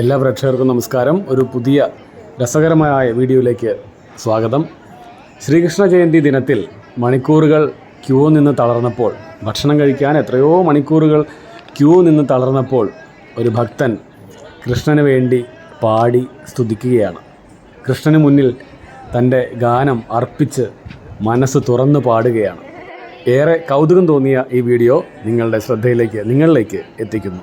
എല്ലാ പ്രേക്ഷകർക്കും നമസ്കാരം. ഒരു പുതിയ രസകരമായ വീഡിയോയിലേക്ക് സ്വാഗതം. ശ്രീകൃഷ്ണ ജയന്തി ദിനത്തിൽ മണിക്കൂറുകൾ ക്യൂ നിന്ന് തളർന്നപ്പോൾ ഭക്ഷണം കഴിക്കാൻ എത്രയോ മണിക്കൂറുകൾ ക്യൂ നിന്ന് തളർന്നപ്പോൾ ഒരു ഭക്തൻ കൃഷ്ണന് വേണ്ടി പാടി സ്തുതിക്കുകയാണ്. കൃഷ്ണന് മുന്നിൽ തന്റെ ഗാനം അർപ്പിച്ച് മനസ്സ് തുറന്നു പാടുകയാണ്. ഏറെ കൗതുകം തോന്നിയ ഈ വീഡിയോ നിങ്ങളുടെ ശ്രദ്ധയിലേക്ക് നിങ്ങളിലേക്ക് എത്തിക്കുന്നു.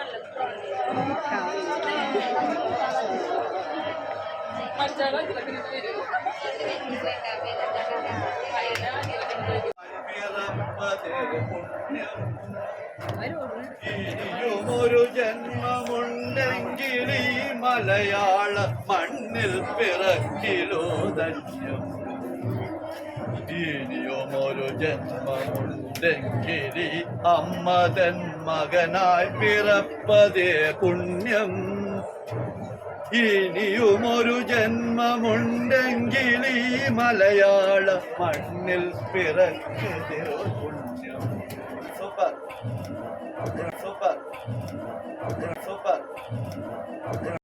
ഇനിയുമൊരു ജന്മമുണ്ടെങ്കിൽ ഈ മലയാള മണ്ണിൽ പിറക്കിലോ ധന്യം ഇനിയുമൊരു ജന്മമുണ്ടെങ്കിൽ ഈ അമ്മതൻ മകനായി പിറപ്പതേ പുണ്യം. ഇനിയുമൊരു ജന്മമുണ്ടെങ്കിൽ ഈ മലയാള മണ്ണിൽ പിറക്കതേ പുണ്യം. സൂപ്പർ. സൂപ്പർ.